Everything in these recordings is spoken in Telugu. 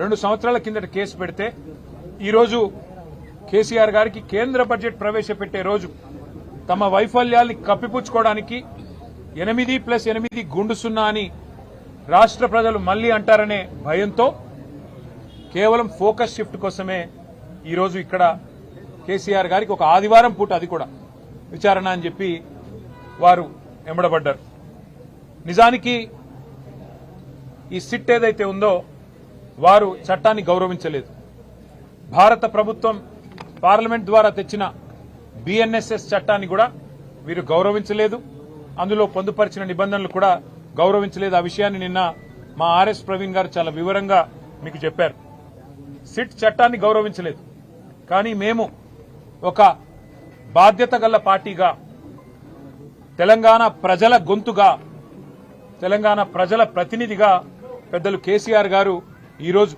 రెండు సంవత్సరాల కిందట కేసు పెడితే ఈరోజు కేసీఆర్ గారికి కేంద్ర బడ్జెట్ ప్రవేశపెట్టే రోజు తమ వైఫల్యాల్ని కప్పిపుచ్చుకోవడానికి ఎనిమిది ప్లస్ ఎనిమిది గుండు సున్నా అని రాష్ట్ర ప్రజలు మళ్ళీ అంటారనే భయంతో కేవలం ఫోకస్ షిఫ్ట్ కోసమే ఈరోజు ఇక్కడ కేసీఆర్ గారికి ఒక ఆదివారం పూట అది కూడా విచారణ అని చెప్పి వారు ఎంబడబడ్డారు నిజానికి ఈ సిట్ ఏదైతే ఉందో వారు చట్టాన్ని గౌరవించలేదు. భారత ప్రభుత్వం పార్లమెంట్ ద్వారా తెచ్చిన బిఎన్ఎస్ఎస్ చట్టాన్ని కూడా వీరు గౌరవించలేదు. అందులో పొందుపరిచిన నిబంధనలు కూడా గౌరవించలేదు. ఆ విషయాన్ని నిన్న మా ఆర్ఎస్ ప్రవీణ్ గారు చాలా వివరంగా మీకు చెప్పారు. సిట్ చట్టాన్ని గౌరవించలేదు. కానీ మేము ఒక బాధ్యత గల పార్టీగా తెలంగాణ ప్రజల గొంతుగా తెలంగాణ ప్రజల ప్రతినిధిగా పెద్దలు కేసీఆర్ గారు ఈరోజు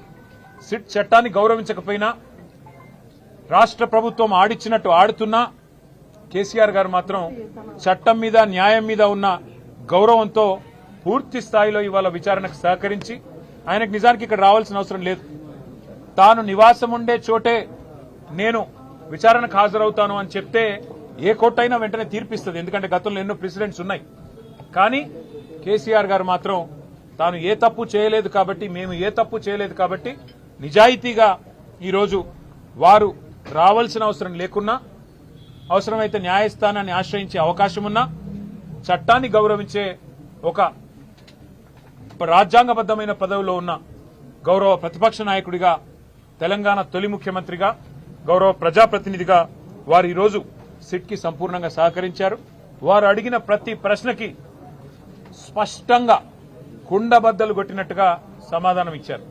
సిట్ చట్టాన్ని గౌరవించకపోయినా రాష్ట్ర ప్రభుత్వం ఆడిచ్చినట్టు ఆడుతున్నా కేసీఆర్ గారు మాత్రం చట్టం మీద న్యాయం మీద ఉన్న గౌరవంతో పూర్తి స్థాయిలో ఇవాళ విచారణకు సహకరించి ఆయనకు నిజానికి ఇక్కడ రావాల్సిన అవసరం లేదు. తాను నివాసం ఉండే చోటే నేను విచారణకు హాజరవుతాను అని చెప్తే ఏ కోర్టు అయినా వెంటనే తీర్పిస్తుంది. ఎందుకంటే గతంలో ఎన్నో ప్రెసిడెంట్స్ ఉన్నాయి. కానీ కేసీఆర్ గారు మాత్రం తాను ఏ తప్పు చేయలేదు కాబట్టి మేము ఏ తప్పు చేయలేదు కాబట్టి నిజాయితీగా ఈరోజు వారు రావాల్సిన అవసరం లేకున్నా అవసరమైతే న్యాయస్థానాన్ని ఆశ్రయించే అవకాశం ఉన్నా చట్టాన్ని గౌరవించే ఒక రాజ్యాంగబద్దమైన పదవిలో ఉన్న గౌరవ ప్రతిపక్ష నాయకుడిగా తెలంగాణ తొలి ముఖ్యమంత్రిగా గౌరవ ప్రజాప్రతినిధిగా వారు ఈరోజు సిట్కి సంపూర్ణంగా సహకరించారు. వారు అడిగిన ప్రతి ప్రశ్నకి స్పష్టంగా కుండబద్దలు కొట్టినట్టుగా సమాధానం ఇచ్చారు.